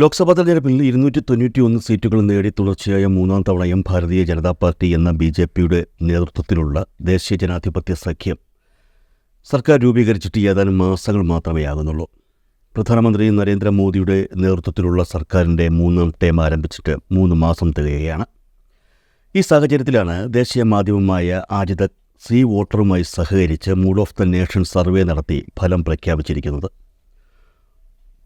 ലോക്സഭാ തെരഞ്ഞെടുപ്പിൽ ഇരുന്നൂറ്റി തൊണ്ണൂറ്റി ഒന്ന് സീറ്റുകൾ നേടി തുടർച്ചയായ മൂന്നാം തവണയും ഭാരതീയ ജനതാ പാർട്ടി എന്ന ബി ജെ പിയുടെ നേതൃത്വത്തിലുള്ള ദേശീയ ജനാധിപത്യ സഖ്യം. സർക്കാർ രൂപീകരിച്ചിട്ട് ഏതാനും മാസങ്ങൾ മാത്രമേ ആകുന്നുള്ളൂ. പ്രധാനമന്ത്രി നരേന്ദ്രമോദിയുടെ നേതൃത്വത്തിലുള്ള സർക്കാരിന്റെ മൂന്നാം ടേം ആരംഭിച്ചിട്ട് മൂന്ന് മാസം തികയുകയാണ്. ഈ സാഹചര്യത്തിലാണ് ദേശീയ മാധ്യമമായ ആജിത സി വോട്ടറുമായി സഹകരിച്ച് mood of the nation survey നടത്തി ഫലം പ്രഖ്യാപിച്ചിരിക്കുന്നത്.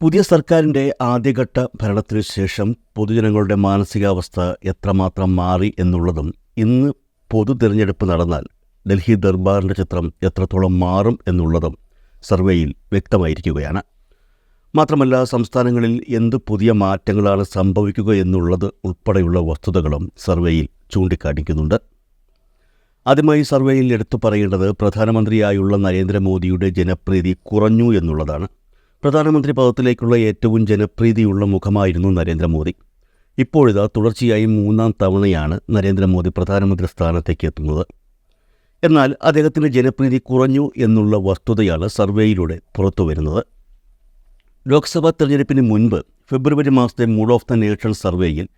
പുതിയ സർക്കാരിന്റെ ആദ്യഘട്ട ഭരണത്തിനു ശേഷം പൊതുജനങ്ങളുടെ മാനസികാവസ്ഥ എത്രമാത്രം മാറി എന്നുള്ളതും ഇന്ന് പൊതു തിരഞ്ഞെടുപ്പ് നടന്നാൽ ഡൽഹി ദർബാറിന്റെ ചിത്രം എത്രത്തോളം മാറും എന്നുള്ളതും സർവേയിൽ വ്യക്തമായിരിക്കുകയാണ്. മാത്രമല്ല സംസ്ഥാനങ്ങളിൽ എന്ത് പുതിയ മാറ്റങ്ങളാണ് സംഭവിക്കുക എന്നുള്ളത് ഉൾപ്പെടെയുള്ള വസ്തുതകളും സർവേയിൽ ചൂണ്ടിക്കാണിക്കുന്നുണ്ട്. ആദ്യമായി സർവേയിൽ എടുത്തു പറയേണ്ടത് പ്രധാനമന്ത്രിയായുള്ള നരേന്ദ്രമോദിയുടെ ജനപ്രീതി കുറഞ്ഞു എന്നുള്ളതാണ്. പ്രധാനമന്ത്രി പദത്തിലേക്കുള്ള ഏറ്റവും ജനപ്രീതിയുള്ള മുഖമായിരുന്നു നരേന്ദ്രമോദി. ഇപ്പോഴിതാ തുടർച്ചയായി മൂന്നാം തവണയാണ് നരേന്ദ്രമോദി പ്രധാനമന്ത്രി സ്ഥാനത്തേക്ക് എത്തുന്നത്. എന്നാൽ അദ്ദേഹത്തിന്റെ ജനപ്രീതി കുറഞ്ഞു എന്നുള്ള വസ്തുതയാണ് സർവേയിലൂടെ പുറത്തുവരുന്നത് ലോക്സഭാ തെരഞ്ഞെടുപ്പിന് മുൻപ് ഫെബ്രുവരി മാസത്തെ മൂഡ് ഓഫ് ദ നേഷൻ സർവേയിൽ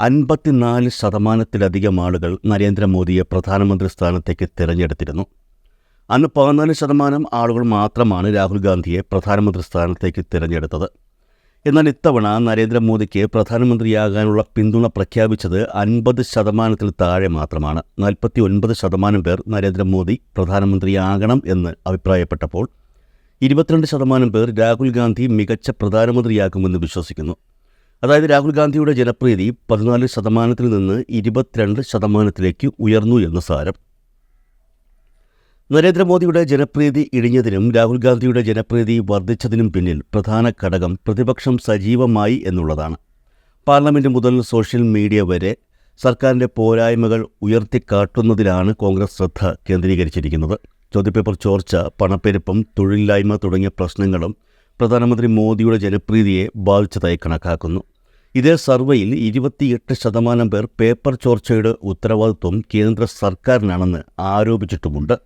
അൻപത്തിനാല് ശതമാനത്തിലധികം ആളുകൾ നരേന്ദ്രമോദിയെ പ്രധാനമന്ത്രി സ്ഥാനത്തേക്ക് തിരഞ്ഞെടുത്തിരുന്നു. അന്ന് പതിനാല് ശതമാനം ആളുകൾ മാത്രമാണ് രാഹുൽ ഗാന്ധിയെ പ്രധാനമന്ത്രി സ്ഥാനത്തേക്ക് തിരഞ്ഞെടുത്തത്. എന്നാൽ ഇത്തവണ നരേന്ദ്രമോദിക്ക് പ്രധാനമന്ത്രിയാകാനുള്ള പിന്തുണ പ്രഖ്യാപിച്ചത് അൻപത് ശതമാനത്തിൽ താഴെ മാത്രമാണ്. നാൽപ്പത്തി ഒൻപത് ശതമാനം പേർ നരേന്ദ്രമോദി പ്രധാനമന്ത്രിയാകണം എന്ന് അഭിപ്രായപ്പെട്ടപ്പോൾ ഇരുപത്തിരണ്ട് ശതമാനം പേർ രാഹുൽ ഗാന്ധി മികച്ച പ്രധാനമന്ത്രിയാകുമെന്ന് വിശ്വസിക്കുന്നു. അതായത് രാഹുൽ ഗാന്ധിയുടെ ജനപ്രീതി പതിനാല് ശതമാനത്തിൽ നിന്ന് ഇരുപത്തിരണ്ട് ശതമാനത്തിലേക്ക് ഉയർന്നു എന്ന് സാരം. നരേന്ദ്രമോദിയുടെ ജനപ്രീതി ഇടിഞ്ഞതിനും രാഹുൽ ഗാന്ധിയുടെ ജനപ്രീതി വർദ്ധിച്ചതിനും പിന്നിൽ പ്രധാന ഘടകം പ്രതിപക്ഷം സജീവമായി എന്നുള്ളതാണ്. പാർലമെന്റ് മുതൽ സോഷ്യൽ മീഡിയ വരെ സർക്കാരിന്റെ പോരായ്മകൾ ഉയർത്തിക്കാട്ടുന്നതിലാണ് കോൺഗ്രസ് ശ്രദ്ധ കേന്ദ്രീകരിച്ചിരിക്കുന്നത്. ചോദ്യപേപ്പർ ചോർച്ച പണപ്പെരുപ്പം തൊഴിലില്ലായ്മ തുടങ്ങിയ പ്രശ്നങ്ങളും പ്രധാനമന്ത്രി മോദിയുടെ ജനപ്രീതിയെ ബാധിച്ചതായി കണക്കാക്കുന്നു. ഇതേ സർവേയിൽ ഇരുപത്തിയെട്ട് ശതമാനം പേർ പേപ്പർ ചോർച്ചയുടെ ഉത്തരവാദിത്വം കേന്ദ്ര സർക്കാരിനാണെന്ന് ആരോപിച്ചിട്ടുമുണ്ട്.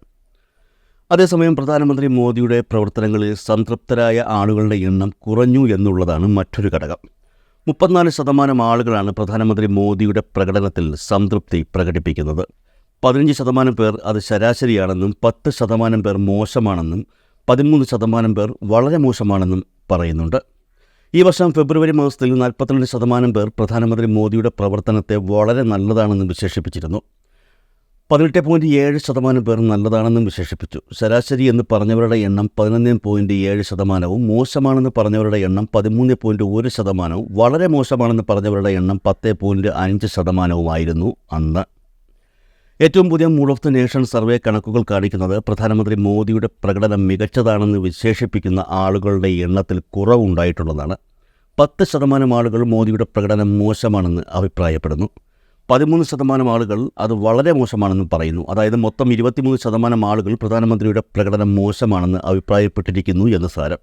അതേസമയം പ്രധാനമന്ത്രി മോദിയുടെ പ്രവർത്തനങ്ങളിൽ സംതൃപ്തരായ ആളുകളുടെ എണ്ണം കുറഞ്ഞു എന്നുള്ളതാണ് മറ്റൊരു ഘടകം. മുപ്പത്തിനാല് ശതമാനം ആളുകളാണ് പ്രധാനമന്ത്രി മോദിയുടെ പ്രകടനത്തിൽ സംതൃപ്തി പ്രകടിപ്പിക്കുന്നത്. പതിനഞ്ച് ശതമാനം പേർ അത് ശരാശരിയാണെന്നും പത്ത് ശതമാനം പേർ മോശമാണെന്നും പതിമൂന്ന് ശതമാനം പേർ വളരെ മോശമാണെന്നും പറയുന്നുണ്ട്. ഈ വർഷം ഫെബ്രുവരി മാസത്തിൽ നാൽപ്പത്തിരണ്ട് ശതമാനം പേർ പ്രധാനമന്ത്രി മോദിയുടെ പ്രവർത്തനത്തെ വളരെ നല്ലതാണെന്ന് വിശേഷിപ്പിച്ചിരുന്നു. പതിനെട്ട് പോയിന്റ് ഏഴ് ശതമാനം പേർ നല്ലതാണെന്നും വിശേഷിപ്പിച്ചു. ശരാശരി എന്ന് പറഞ്ഞവരുടെ എണ്ണം പതിനൊന്ന് പോയിന്റ് ഏഴ് ശതമാനവും മോശമാണെന്ന് പറഞ്ഞവരുടെ എണ്ണം പതിമൂന്ന് പോയിന്റ് ഒരു ശതമാനവും വളരെ മോശമാണെന്ന് പറഞ്ഞവരുടെ എണ്ണം പത്ത് പോയിന്റ് അഞ്ച് ശതമാനവുമായിരുന്നു അന്ന്. ഏറ്റവും പുതിയ mood of the nation survey കണക്കുകൾ കാണിക്കുന്നത് പ്രധാനമന്ത്രി മോദിയുടെ പ്രകടനം മികച്ചതാണെന്ന് വിശേഷിപ്പിക്കുന്ന ആളുകളുടെ എണ്ണത്തിൽ കുറവുണ്ടായിട്ടുള്ളതാണ്. പത്ത് ശതമാനം ആളുകൾ മോദിയുടെ പ്രകടനം മോശമാണെന്ന് അഭിപ്രായപ്പെടുന്നു. പതിമൂന്ന് ശതമാനം ആളുകൾ അത് വളരെ മോശമാണെന്ന് പറയുന്നു. അതായത് മൊത്തം ഇരുപത്തിമൂന്ന് ശതമാനം ആളുകൾ പ്രധാനമന്ത്രിയുടെ പ്രകടനം മോശമാണെന്ന് അഭിപ്രായപ്പെട്ടിരിക്കുന്നു എന്ന് സാരം.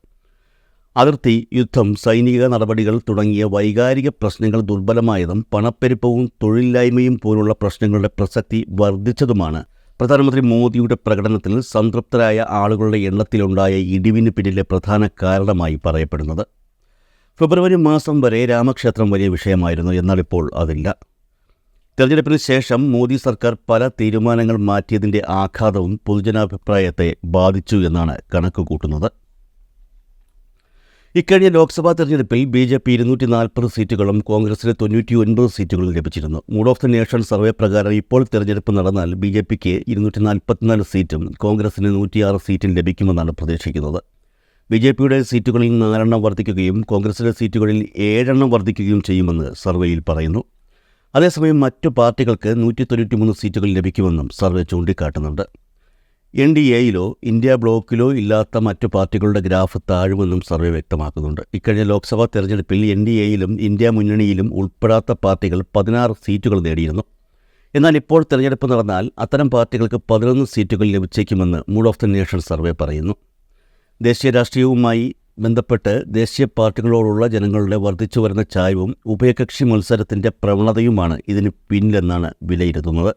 അതിർത്തി യുദ്ധം സൈനിക നടപടികൾ തുടങ്ങിയ വൈകാരിക പ്രശ്നങ്ങൾ ദുർബലമായതും പണപ്പെരുപ്പവും തൊഴിലില്ലായ്മയും പോലുള്ള പ്രശ്നങ്ങളുടെ പ്രസക്തി വർദ്ധിച്ചതുമാണ്. പ്രധാനമന്ത്രി മോദിയുടെ പ്രകടനത്തിൽ സംതൃപ്തരായ ആളുകളുടെ എണ്ണത്തിലുണ്ടായ ഇടിവിന് പിന്നിലെ പ്രധാന കാരണമായി പറയപ്പെടുന്നത്. ഫെബ്രുവരി മാസം വരെ രാമക്ഷേത്രം വലിയ വിഷയമായിരുന്നു. എന്നാൽ ഇപ്പോൾ അതില്ല. തെരഞ്ഞെടുപ്പിന് ശേഷം മോദി സർക്കാർ പല തീരുമാനങ്ങൾ മാറ്റിയതിന്റെ ആഘാതവും പൊതുജനാഭിപ്രായത്തെ ബാധിച്ചു എന്നാണ് കണക്ക് കൂട്ടുന്നത്. ഇക്കഴിഞ്ഞ ലോക്സഭാ തെരഞ്ഞെടുപ്പിൽ ബി ജെ പി ഇരുന്നൂറ്റി നാൽപ്പത് സീറ്റുകളും കോൺഗ്രസിന് തൊണ്ണൂറ്റി ഒൻപത് സീറ്റുകളും ലഭിച്ചിരുന്നു. Mood of the nation survey പ്രകാരം ഇപ്പോൾ തെരഞ്ഞെടുപ്പ് നടന്നാൽ ബി ജെ പിക്ക് ഇരുന്നൂറ്റി നാൽപ്പത്തിനാല് സീറ്റും കോൺഗ്രസിന് നൂറ്റിയാറ് സീറ്റും ലഭിക്കുമെന്നാണ് പ്രതീക്ഷിക്കുന്നത്. ബി ജെ പിയുടെ സീറ്റുകളിൽ നാലെണ്ണം വർദ്ധിക്കുകയും കോൺഗ്രസിലെ സീറ്റുകളിൽ ഏഴെണ്ണം വർദ്ധിക്കുകയും ചെയ്യുമെന്ന് സർവേയിൽ പറയുന്നു. അതേസമയം മറ്റു പാർട്ടികൾക്ക് നൂറ്റി തൊണ്ണൂറ്റി മൂന്ന് സീറ്റുകൾ ലഭിക്കുമെന്നും സർവേ ചൂണ്ടിക്കാട്ടുന്നുണ്ട്. എൻ ഡി എയിലോ ഇന്ത്യ ബ്ലോക്കിലോ ഇല്ലാത്ത മറ്റു പാർട്ടികളുടെ ഗ്രാഫ് താഴുമെന്നും സർവേ വ്യക്തമാക്കുന്നുണ്ട്. ഇക്കഴിഞ്ഞ ലോക്സഭാ തെരഞ്ഞെടുപ്പിൽ എൻ ഡി എയിലും ഇന്ത്യ മുന്നണിയിലും ഉൾപ്പെടാത്ത പാർട്ടികൾ പതിനാറ് സീറ്റുകൾ നേടിയിരുന്നു. എന്നാൽ ഇപ്പോൾ തെരഞ്ഞെടുപ്പ് നടന്നാൽ അത്തരം പാർട്ടികൾക്ക് പതിനൊന്ന് സീറ്റുകൾ ലഭിച്ചേക്കുമെന്ന് mood of the nation survey പറയുന്നു. ദേശീയ രാഷ്ട്രീയവുമായി ബന്ധപ്പെട്ട് ദേശീയ പാർട്ടികളോടുള്ള ജനങ്ങളുടെ വർദ്ധിച്ചു വരുന്ന ചായവും ഉഭയകക്ഷി മത്സരത്തിന്റെ പ്രവണതയുമാണ് ഇതിന് പിന്നിലെന്നാണ് വിലയിരുത്തുന്നത്.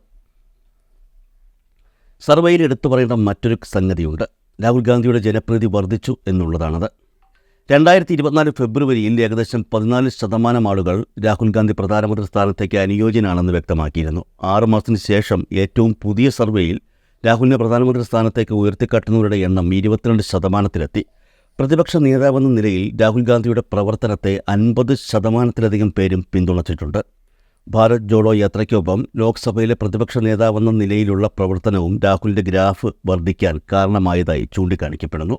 സർവേയിൽ എടുത്തു പറയേണ്ട മറ്റൊരു സംഗതിയുണ്ട്. രാഹുൽ ഗാന്ധിയുടെ ജനപ്രീതി വർദ്ധിച്ചു എന്നുള്ളതാണത്. രണ്ടായിരത്തി ഇരുപത്തിനാല് ഫെബ്രുവരിയിൽ ഏകദേശം പതിനാല് ശതമാനം ആളുകൾ രാഹുൽ ഗാന്ധി പ്രധാനമന്ത്രി സ്ഥാനത്തേക്ക് അനുയോജ്യനാണെന്ന് വ്യക്തമാക്കിയിരുന്നു. ആറ് മാസത്തിന് ശേഷം ഏറ്റവും പുതിയ സർവേയിൽ രാഹുലിനെ പ്രധാനമന്ത്രി സ്ഥാനത്തേക്ക് ഉയർത്തിക്കാട്ടുന്നവരുടെ എണ്ണം ഇരുപത്തിരണ്ട് ശതമാനത്തിലെത്തി. പ്രതിപക്ഷ നേതാവെന്ന നിലയിൽ രാഹുൽ ഗാന്ധിയുടെ പ്രവർത്തനത്തെ അൻപത് ശതമാനത്തിലധികം പേരും പിന്തുണച്ചിട്ടുണ്ട്. ഭാരത് ജോഡോ യാത്രയ്ക്കൊപ്പം ലോക്സഭയിലെ പ്രതിപക്ഷ നേതാവെന്ന നിലയിലുള്ള പ്രവർത്തനവും രാഹുലിന്റെ ഗ്രാഫ് വർദ്ധിക്കാൻ കാരണമായതായി ചൂണ്ടിക്കാണിക്കപ്പെടുന്നു.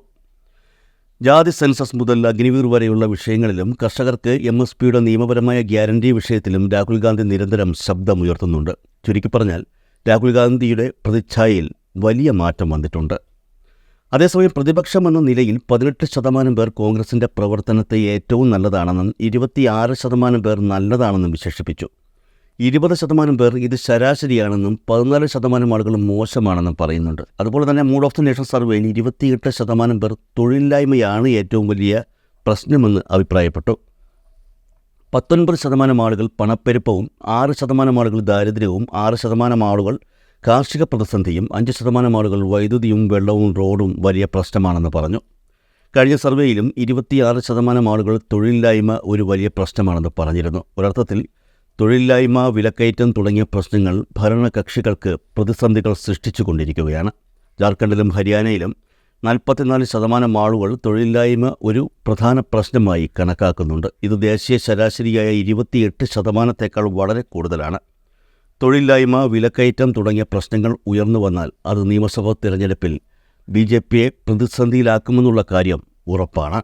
ജാതി സെൻസസ് മുതൽ അഗ്നിവീർ വരെയുള്ള വിഷയങ്ങളിലും കർഷകർക്ക് എം എസ് പിയുടെ നിയമപരമായ ഗ്യാരണ്ടി വിഷയത്തിലും രാഹുൽ ഗാന്ധി നിരന്തരം ശബ്ദമുയർത്തുന്നുണ്ട്. ചുരുക്കി പറഞ്ഞാൽ രാഹുൽ ഗാന്ധിയുടെ പ്രതിച്ഛായയിൽ വലിയ മാറ്റം വന്നിട്ടുണ്ട്. അതേസമയം പ്രതിപക്ഷം എന്ന നിലയിൽ പതിനെട്ട് ശതമാനം പേർ കോൺഗ്രസിന്റെ പ്രവർത്തനത്തെ ഏറ്റവും നല്ലതാണെന്നും ഇരുപത്തിയാറ് ശതമാനം പേർ നല്ലതാണെന്നും വിശേഷിപ്പിച്ചു. ഇരുപത് ശതമാനം പേർ ഇത് ശരാശരിയാണെന്നും പതിനാല് ശതമാനം ആളുകൾ മോശമാണെന്നും പറയുന്നുണ്ട്. അതുപോലെ തന്നെ മൂഡ് ഓഫ് ദി നേഷൻ സർവേയിൽ ഇരുപത്തിയെട്ട് ശതമാനം പേർ തൊഴിലില്ലായ്മയാണ് ഏറ്റവും വലിയ പ്രശ്നമെന്ന് അഭിപ്രായപ്പെട്ടു. പത്തൊൻപത് ശതമാനം ആളുകൾ പണപ്പെരുപ്പവും ആറ് ശതമാനം ആളുകൾ ദാരിദ്ര്യവും ആറ് ശതമാനം ആളുകൾ കാർഷിക പ്രതിസന്ധിയും അഞ്ച് ശതമാനം ആളുകൾ വൈദ്യുതിയും വെള്ളവും റോഡും വലിയ പ്രശ്നമാണെന്ന് പറഞ്ഞു. കഴിഞ്ഞ സർവേയിലും ഇരുപത്തിയാറ് ശതമാനം ആളുകൾ തൊഴിലില്ലായ്മ ഒരു വലിയ പ്രശ്നമാണെന്ന് പറഞ്ഞിരുന്നു. ഒരർത്ഥത്തിൽ തൊഴിലില്ലായ്മ വിലക്കയറ്റം തുടങ്ങിയ പ്രശ്നങ്ങൾ ഭരണകക്ഷികൾക്ക് പ്രതിസന്ധികൾ സൃഷ്ടിച്ചുകൊണ്ടിരിക്കുകയാണ്. ജാർഖണ്ഡിലും ഹരിയാനയിലും നാൽപ്പത്തിനാല് ശതമാനം ആളുകൾ തൊഴിലില്ലായ്മ ഒരു പ്രധാന പ്രശ്നമായി കണക്കാക്കുന്നുണ്ട്. ഇത് ദേശീയ ശരാശരിയായ ഇരുപത്തിയെട്ട് ശതമാനത്തേക്കാൾ വളരെ കൂടുതലാണ്. തൊഴിലില്ലായ്മ വിലക്കയറ്റം തുടങ്ങിയ പ്രശ്നങ്ങൾ ഉയർന്നു വന്നാൽ അത് നിയമസഭാ തിരഞ്ഞെടുപ്പിൽ ബി ജെ പിയെ പ്രതിസന്ധിയിലാക്കുമെന്നുള്ള കാര്യം ഉറപ്പാണ്.